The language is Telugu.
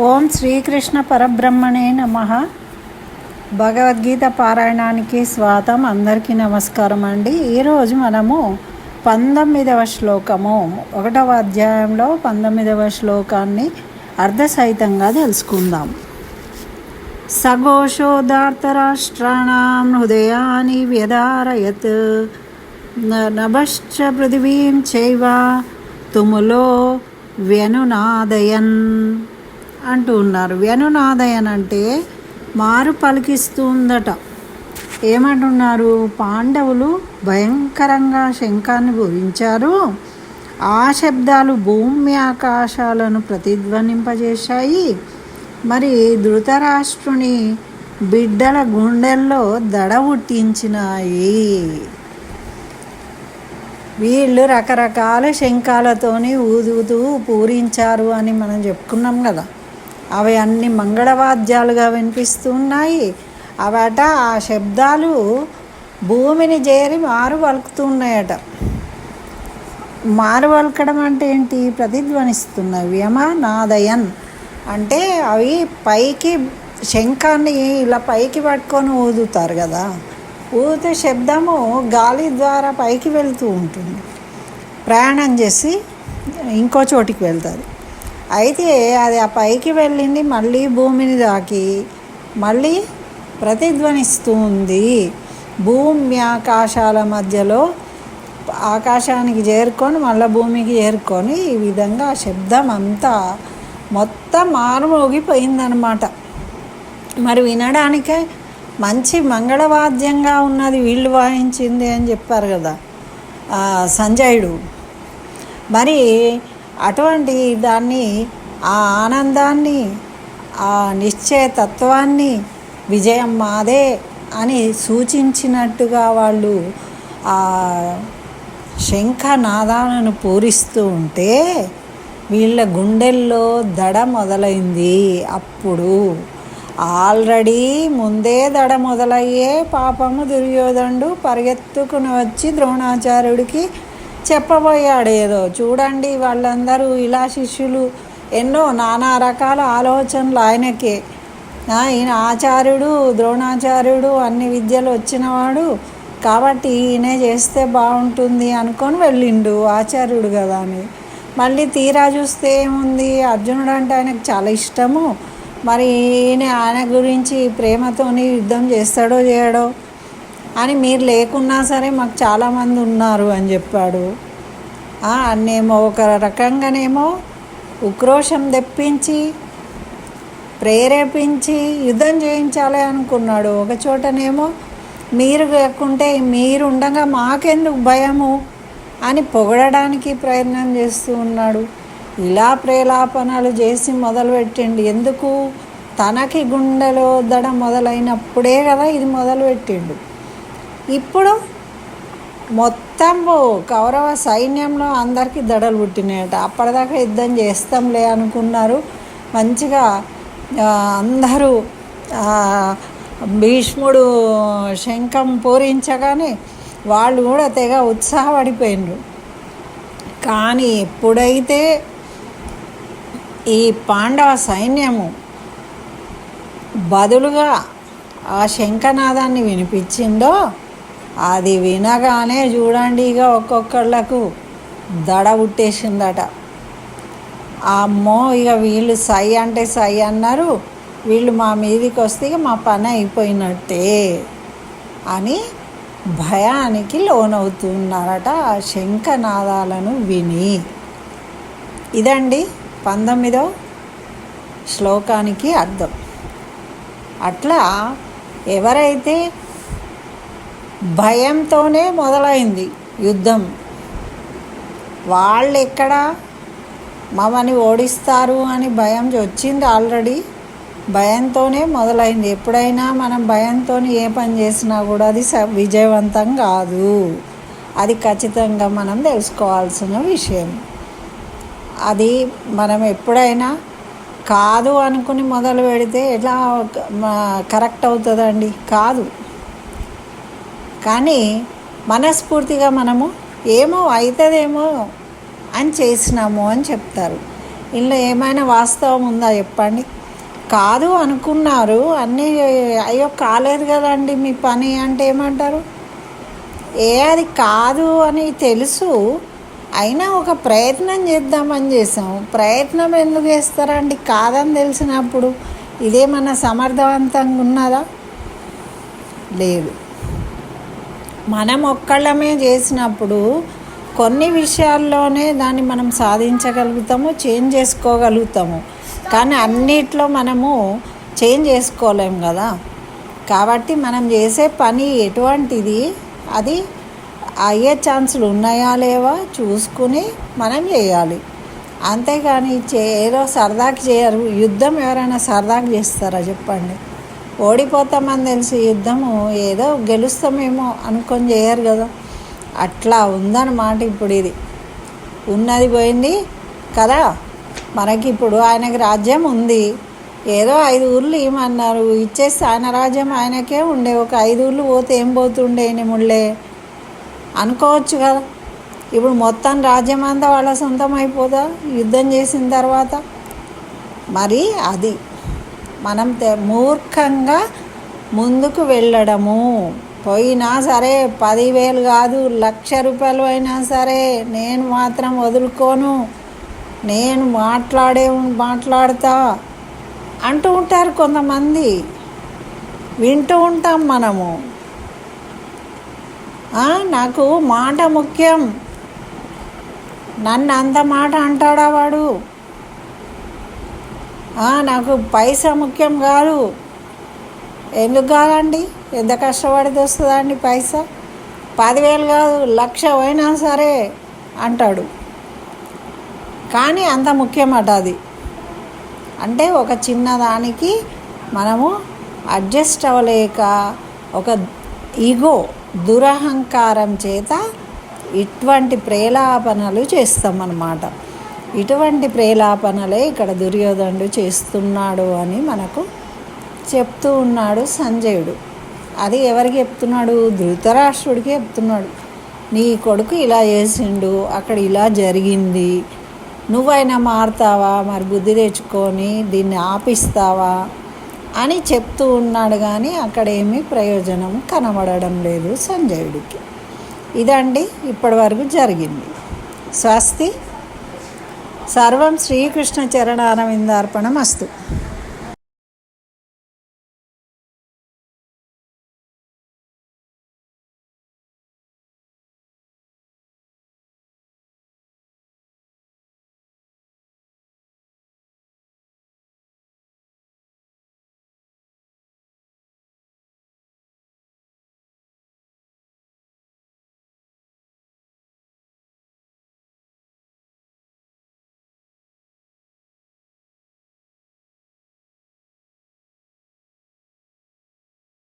ఓం శ్రీకృష్ణ పరబ్రహ్మణే నమ. భగవద్గీత పారాయణానికి స్వాతం అందరికీ నమస్కారం అండి. ఈరోజు మనము పంతొమ్మిదవ శ్లోకము. ఒకటవ అధ్యాయంలో పంతొమ్మిదవ శ్లోకాన్ని అర్ధసహితంగా తెలుసుకుందాం. సఘోషోదార్తరాష్ట్రాణం హృదయాన్ని వ్యధారయత్. న- నభశ్చ పృథివీం చైవ తుములో వ్యనునాదయన్. అంటూ ఉన్నారు. వ్యనునాదయన్ అంటే మారు పలికిస్తుందట. ఏమంటున్నారు? పాండవులు భయంకరంగా శంఖాన్ని పూరించారు ఆ శబ్దాలు భూమి ఆకాశాలను ప్రతిధ్వనింపజేశాయి. మరి ధృతరాష్ట్రుని బిడ్డల గుండెల్లో దడ పుట్టించినాయి. వీళ్ళు రకరకాల శంఖాలతోని ఊదుతూ పూరించారు అని మనం చెప్పుకున్నాం కదా. అవి అన్ని మంగళవాద్యాలుగా వినిపిస్తున్నాయి. అవట ఆ శబ్దాలు భూమిని చేరి మారు వలుకుతున్నాయట మారు వలకడం అంటే ఏంటి? ప్రతిధ్వనిస్తున్నాయి వ్యమ నాదయన్ అంటే అవి పైకి శంఖాన్ని ఇలా పైకి పట్టుకొని ఊదుతారు కదా. ఊదితే శబ్దము గాలి ద్వారా పైకి వెళ్తూ ఉంటుంది. ప్రయాణం చేసి ఇంకో చోటికి వెళ్తుంది అయితే అది ఆ పైకి వెళ్ళింది మళ్ళీ భూమిని దాకి మళ్ళీ ప్రతిధ్వనిస్తుంది. భూమి ఆకాశాల మధ్యలో ఆకాశానికి చేరుకొని మళ్ళీ భూమికి చేరుకొని ఈ విధంగా ఆ శబ్దం అంతా మొత్తం మారుమోగిపోయిందనమాట మరి వినడానికే మంచి మంగళవాద్యంగా ఉన్నది వీళ్ళు వాయించింది అని చెప్పారు కదా సంజయుడు. మరి అటువంటి దాన్ని ఆ ఆనందాన్ని ఆ నిశ్చయతత్వాన్ని విజయం మాదే అని సూచించినట్టుగా వాళ్ళు ఆ శంఖనాదాలను పూరిస్తూ ఉంటే వీళ్ళ గుండెల్లో దడ మొదలైంది అప్పుడు. ఆల్రెడీ ముందే దడ మొదలయ్యే పాపము దుర్యోధనుడు పరిగెత్తుకుని వచ్చి ద్రోణాచార్యుడికి చెప్పబోయాడు ఏదో చూడండి వాళ్ళందరూ ఇలా శిష్యులు. ఎన్నో నానా రకాల ఆలోచనలు ఆయనకే. ఈయన ఆచార్యుడు ద్రోణాచార్యుడు అన్ని విద్యలు వచ్చినవాడు. కాబట్టి ఈయనే చేస్తే బాగుంటుంది అనుకొని వెళ్ళిండు ఆచార్యుడు కదా అని. మళ్ళీ తీరా చూస్తే ఏముంది? అర్జునుడు అంటే ఆయనకు చాలా ఇష్టము. మరి ఈయన ఆయన గురించి ప్రేమతోని యుద్ధం చేస్తాడో చేయడో అని మీరు లేకున్నా సరే మాకు చాలామంది ఉన్నారు అని చెప్పాడు. అన్నేమో ఒక రకంగానేమో ఉక్రోషం తెప్పించి ప్రేరేపించి యుద్ధం చేయించాలి అనుకున్నాడు. ఒక చోటనేమో మీరు లేకుంటే మీరు ఉండగా మాకెందుకు భయము అని పొగడడానికి ప్రయత్నం చేస్తూ ఉన్నాడు. ఇలా ప్రేలాపనలు చేసి మొదలుపెట్టిండు. ఎందుకు? తనకి గుండెలో దడ మొదలైనప్పుడే కదా ఇది మొదలుపెట్టిండు. ఇప్పుడు మొత్తం కౌరవ సైన్యంలో అందరికీ దడలు పుట్టినాయట. అప్పటిదాకా యుద్ధం చేస్తాంలే అనుకున్నారు. మంచిగా అందరూ భీష్ముడు శంఖం పూరించగానే వాళ్ళు కూడా తెగ ఉత్సాహపడిపోయినరు కానీ ఎప్పుడైతే ఈ పాండవ సైన్యము బదులుగా ఆ శంఖనాదాన్ని వినిపించిందో అది వినగానే చూడండి ఇక ఒక్కొక్కళ్ళకు దడ పుట్టేసిందట. అమ్మో ఇక వీళ్ళు సై అంటే సై అన్నారు. వీళ్ళు మా మీదికి వస్తే ఇక మా పని అయిపోయినట్టే అని భయానికి లోనవుతున్నారట ఆ శంఖనాదాలను విని. ఇదండి పంతొమ్మిదో శ్లోకానికి అర్థం. అట్లా ఎవరైతే భయంతోనే మొదలైంది యుద్ధం. వాళ్ళు ఎక్కడ మమ్మల్ని ఓడిస్తారు అని భయం వచ్చింది ఆల్రెడీ. భయంతోనే మొదలైంది. ఎప్పుడైనా మనం భయంతో ఏ పని చేసినా కూడా అది స- విజయవంతం కాదు. అది ఖచ్చితంగా మనం తెలుసుకోవాల్సిన విషయం. అది మనం ఎప్పుడైనా కాదు అనుకుని మొదలు పెడితే ఎలా కరెక్ట్ అవుతుందండి? కాదు. కానీ మనస్ఫూర్తిగా మనము ఏమో అవుతుందేమో అని చేసినాము అని చెప్తారు. ఇందులో ఏమైనా వాస్తవం ఉందా చెప్పండి? కాదు అనుకున్నారు. అన్నీ అయ్యో కాలేదు కదండి మీ పని అంటే ఏమంటారు? ఏ అది కాదు అని తెలుసు. అయినా ఒక ప్రయత్నం చేద్దామని చేసాం ప్రయత్నం ఎందుకు చేస్తారండి? కాదని తెలిసినప్పుడు ఇదేమన్నా సమర్థవంతంగా ఉన్నదా? లేదు. మనం ఒక్కళ్ళమే చేసినప్పుడు కొన్ని విషయాల్లోనే దాన్ని మనం సాధించగలుగుతాము చేంజ్ చేసుకోగలుగుతాము. కానీ అన్నిట్లో మనము చేంజ్ చేసుకోలేము కదా. కాబట్టి మనం చేసే పని ఎటువంటిది? అది అయ్యే ఛాన్సులు ఉన్నాయా లేవా చూసుకుని మనం చేయాలి. అంతేగాని చే ఏదో సరదాకి చేయరు. యుద్ధం ఎవరైనా సరదాకి చేస్తారా? చెప్పండి. ఓడిపోతామని తెలిసి యుద్ధము ఏదో గెలుస్తామేమో అనుకొని చేయరు కదా. అట్లా ఉందన్నమాట ఇప్పుడు ఇది. ఉన్నది పోయింది కదా. మనకి ఇప్పుడు ఆయనకి రాజ్యం ఉంది. ఏదో ఐదు ఊర్లు ఏమన్నారు? ఇచ్చేస్తే ఆయన రాజ్యం ఆయనకే ఉండే. ఒక ఐదు ఊర్లు పోతే ఏం పోతుండే ముళ్ళే? అనుకోవచ్చు కదా. ఇప్పుడు మొత్తం రాజ్యం అంతా వాళ్ళ సొంతం అయిపోదా? యుద్ధం చేసిన తర్వాత? మరి అది మనం తె- మూర్ఖంగా ముందుకు వెళ్ళడము. పోయినా సరే పదివేలు కాదు లక్ష రూపాయలు అయినా సరే నేను మాత్రం వదులుకోను. నేను మాట్లాడే మాట్లాడతా అంటూ ఉంటారు కొంతమంది. వింటూ ఉంటాం మనము. నాకు మాట ముఖ్యం. నన్ను అంత మాట అంటాడా వాడు? నాకు పైసా ముఖ్యం కాదు. ఎందుకు కాదండి? ఎంత కష్టపడితే వస్తుందండి పైసా? పదివేలు కాదు లక్ష అయినా సరే అంటాడు. కానీ అంత ముఖ్యమట అది. అంటే ఒక చిన్నదానికి మనము అడ్జస్ట్ అవ్వలేక ఒక ఈగో దురహంకారం చేత ఇటువంటి ప్రేలాపనలు చేస్తామన్నమాట. ఇటువంటి ప్రేలాపనలే ఇక్కడ దుర్యోధనుడు చేస్తున్నాడు అని మనకు చెప్తూ ఉన్నాడు సంజయుడు. అది ఎవరికి చెప్తున్నాడు? ధృతరాష్ట్రుడికి చెప్తున్నాడు. నీ కొడుకు ఇలా చేసిండు అక్కడ ఇలా జరిగింది. నువ్వైనా మారుతావా? మరి బుద్ధి తెచ్చుకొని దీన్ని ఆపిస్తావా? అని చెప్తూ ఉన్నాడు కానీ అక్కడ ఏమీ ప్రయోజనం కనబడడం లేదు సంజయుడికి. ఇదండి ఇప్పటివరకు జరిగింది. స్వస్తి సర్వం శ్రీకృష్ణ చరణారవిందార్పణం అస్తు